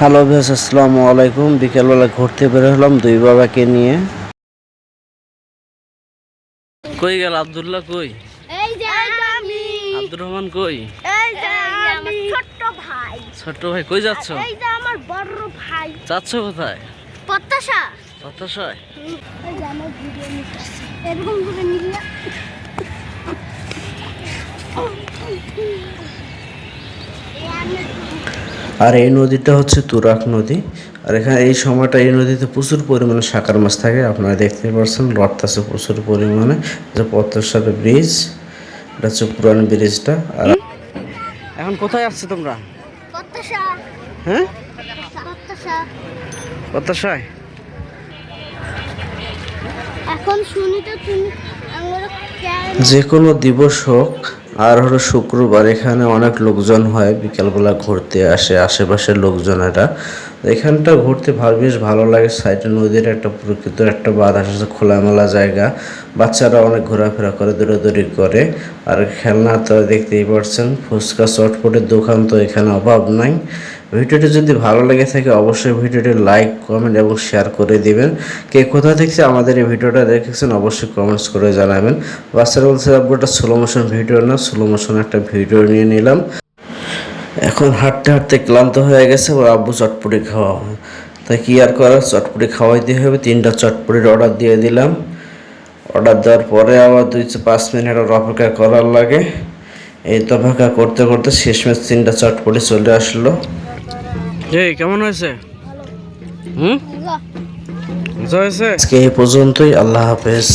Hello base আসসালামু আলাইকুম। বিকেলবেলা ঘুরতে বের হলাম দুই বাবাকে নিয়ে। কই গেল আব্দুল্লাহ কই? এই যে আমি। আব্দুর রহমান কই? এই যে আমার ছোট্ট ভাই। কই যাচ্ছ? এই যে আমার বড় ভাই। যাচ্ছ কোথায়? প্রত্যাশা হতাশায় এই যে আমার ভিডিও নিতেছে। এরকম করে নিলে আর এই নদীটা হচ্ছে তুরাক নদী। আর এখানে এই সময়টা এই নদীতে প্রচুর পরিমাণে সাকার মাছ থাকে আপনারা দেখতে পাচ্ছেন লড়তাছে প্রচুর পরিমাণে। যে পদ্মার ব্রিজ এটা হচ্ছে পুরান ব্রিজটা। আর এখন কোথায় আসছে তোমরা? হ্যাঁ? প্রত্যাশা এখন শুনি তো তুমি যে কোনো দিবস হোক আর হলো শুক্রবার এখানে অনেক লোকজন হয়, বিকালবেলা ঘুরতে আসে, আশেপাশের লোকজনেরা এখানটা ঘুরতে বেশ ভালো লাগে, সাইডে নদীর একটা প্রকৃত একটা বাঁধ আসে খোলামেলা জায়গা। বাচ্চারা অনেক ঘোরাফেরা করে, দৌড়াদৌড়ি করে। আর খেলনা তো দেখতেই পাচ্ছেন, ফুচকা চটপটের দোকান তো এখানে অভাব নাই। ভিডিওটি যদি ভালো লেগে থাকে, অবশ্যই ভিডিওটি লাইক, কমেন্ট এবং শেয়ার করে দিবেন। কে কোথা থেকে আমাদের এই ভিডিওটা দেখেছেন, অবশ্যই কমেন্টস করে জানাবেন। বাচ্চারা বলছে আব্বু এটা স্লো মোশন ভিডিও না স্লো মোশন একটা ভিডিও নিয়ে নিলাম। এখন হাঁটতে হাঁটতে ক্লান্ত হয়ে গেছে ওর আব্বু চটপটি খাওয়া হবে। তাই কি আর করার চটপটি খাওয়াইতে হবে, তিনটা চটপটির অর্ডার দিয়ে দিলাম। অর্ডার দেওয়ার পরে আবার দুই পাঁচ মিনিট অপেক্ষা করার লাগে। এই অপেক্ষা করতে করতে শেষমেশ তিনটা চটপটি চলে আসলো। এই কেমন হয়েছে? হুম? হয়েছে? আজকে এই পর্যন্তই আল্লাহ হাফেজ।